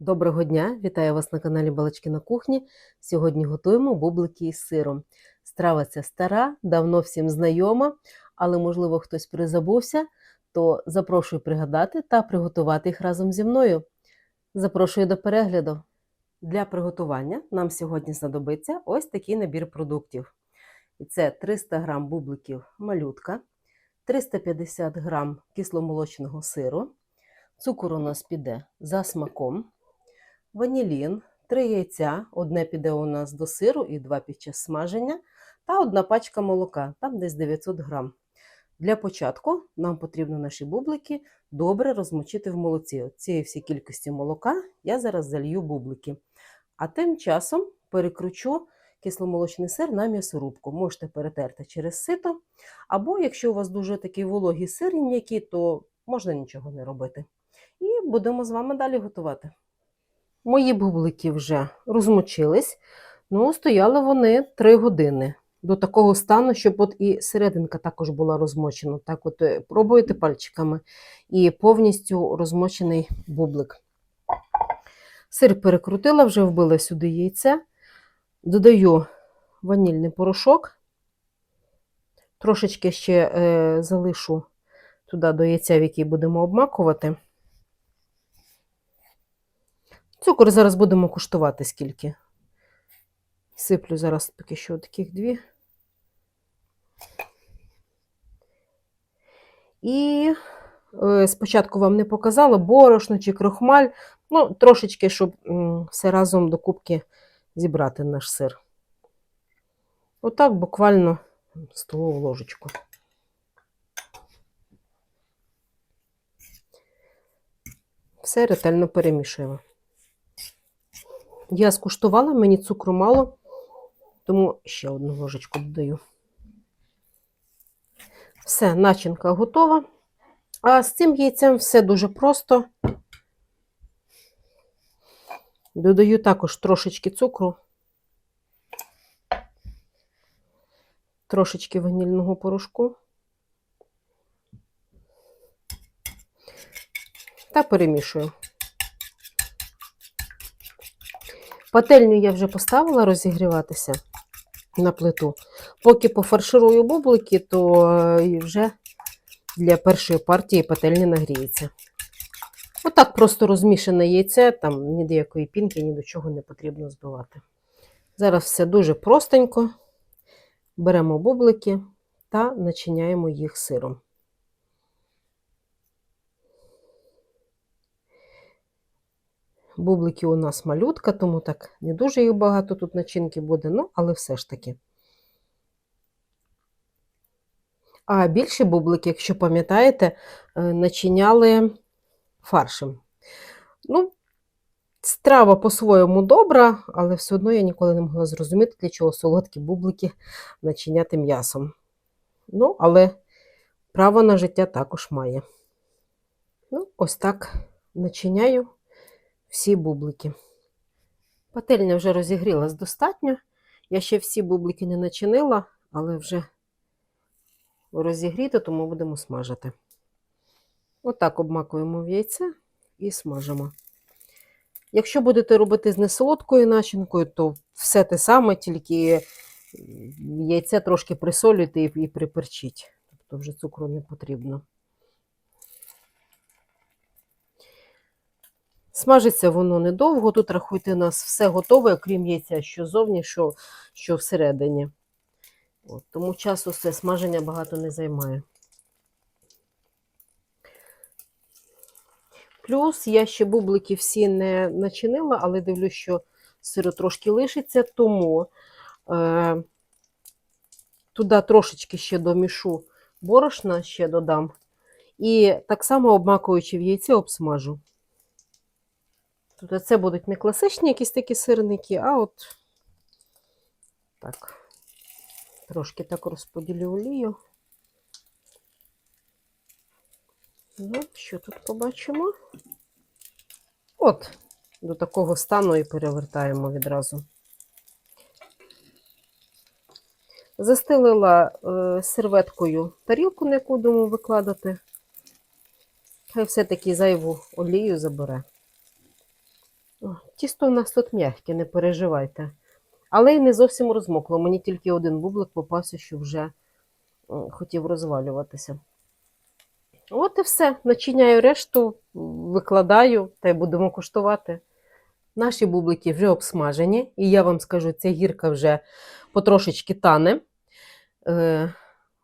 Доброго дня! Вітаю вас на каналі Балачки на кухні. Сьогодні готуємо бублики із сиром. Страва ця стара, давно всім знайома, але, можливо, хтось призабувся, то запрошую пригадати та приготувати їх разом зі мною. Запрошую до перегляду. Для приготування нам сьогодні знадобиться ось такий набір продуктів. Це 300 г бубликів малютка, 350 г кисломолочного сиру, цукор у нас піде за смаком ванілін, 3 яйця, одне піде у нас до сиру і два під час смаження, та одна пачка молока, там десь 900 грам. Для початку нам потрібно наші бублики добре розмочити в молоці. Цієї всі кількості молока я зараз залью бублики. А тим часом перекручу кисломолочний сир на м'ясорубку. Можете перетерти через сито, або якщо у вас дуже такий вологий сир м'який, то можна нічого не робити. І будемо з вами далі готувати. Мої бублики вже розмочились. Ну, стояли вони 3 години до такого стану, щоб от і серединка також була розмочена. Так, от е, пробуєте пальчиками і повністю розмочений бублик. Сир перекрутила, вже вбила сюди яйце. Додаю ванільний порошок. Трошечки ще е, залишу туди до яйця, в який будемо обмакувати. Цукор зараз будемо куштувати скільки. Сиплю зараз поки що таких дві. І е, спочатку вам не показала борошно чи крохмаль. Ну, трошечки, щоб все разом до кубки зібрати наш сир. Отак буквально столову ложечку. Все ретельно перемішуємо. Я скуштувала, мені цукру мало, тому ще одну ложечку додаю. Все, начинка готова. А з цим яйцем все дуже просто. Додаю також трошечки цукру, трошечки ванільного порошку та перемішую. Пательню я вже поставила розігріватися на плиту. Поки пофарширую бублики, то е, вже для першої партії пательня нагріється. Отак просто розмішане яйце, там ні до якої пінки, ні до чого не потрібно збивати. Зараз все дуже простенько. Беремо бублики та начиняємо їх сиром. Бублики у нас малютка, тому так не дуже їх багато тут начинки буде, ну, але все ж таки. А більші бублики, якщо пам'ятаєте, е, начиняли фаршем. Ну, страва по-своєму добра, але все одно я ніколи не могла зрозуміти, для чого солодкі бублики начиняти м'ясом. Ну, але право на життя також має. Ну, ось так начиняю всі бублики. Пательня вже розігрілась достатньо. Я ще всі бублики не начинила, але вже розігріто, тому будемо смажити. Отак обмакуємо в яйце і смажимо. Якщо будете робити з несолодкою начинкою, то все те саме, тільки яйце трошки присолюйте і приперчіть. Тобто вже цукру не потрібно. Смажиться воно недовго. Тут, рахуйте, у нас все готове, окрім яйця, що зовні, що, що всередині. От, тому часу все смаження багато не займає. Плюс я ще бублики всі не начинила, але дивлюсь, що сиру трошки лишиться, тому е, туди трошечки ще домішу борошна, ще додам. І так само обмакуючи в яйце, обсмажу. Тобто це будуть не класичні якісь такі сирники, а от так, трошки так розподілю олію. Ну, що тут побачимо? От, до такого стану і перевертаємо відразу. Застелила е, серветкою тарілку, на яку будемо викладати. Хай все-таки зайву олію забере. Тісто у нас тут м'яке, не переживайте. Але й не зовсім розмокло. Мені тільки один бублик попався, що вже хотів розвалюватися. От і все. Начиняю решту, викладаю та й будемо куштувати. Наші бублики вже обсмажені, і я вам скажу, ця гірка вже потрошечки тане. Е,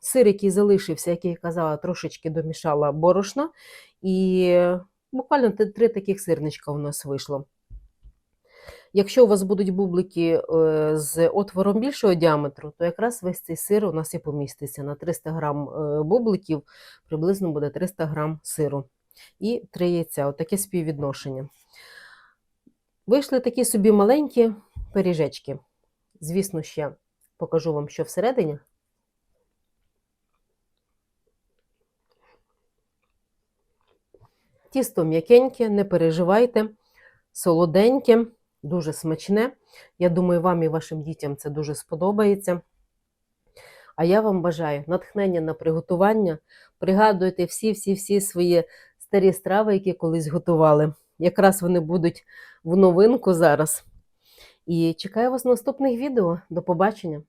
Сир, який залишився, який я казала, трошечки домішала борошна. І буквально три таких сирничка у нас вийшло. Якщо у вас будуть бублики е, з отвором більшого діаметру, то якраз весь цей сир у нас і поміститься. На 300 грам е, бубликів приблизно буде 300 грам сиру. І 3 яйця, отаке співвідношення. Вийшли такі собі маленькі пиріжечки. Звісно, ще покажу вам, що всередині. Тісто м'якеньке, не переживайте, солоденьке, дуже смачне. Я думаю, вам і вашим дітям це дуже сподобається. А я вам бажаю натхнення на приготування. Пригадуйте всі-всі-всі свої старі страви, які колись готували. Якраз вони будуть в новинку зараз. І чекаю вас в наступних відео. До побачення!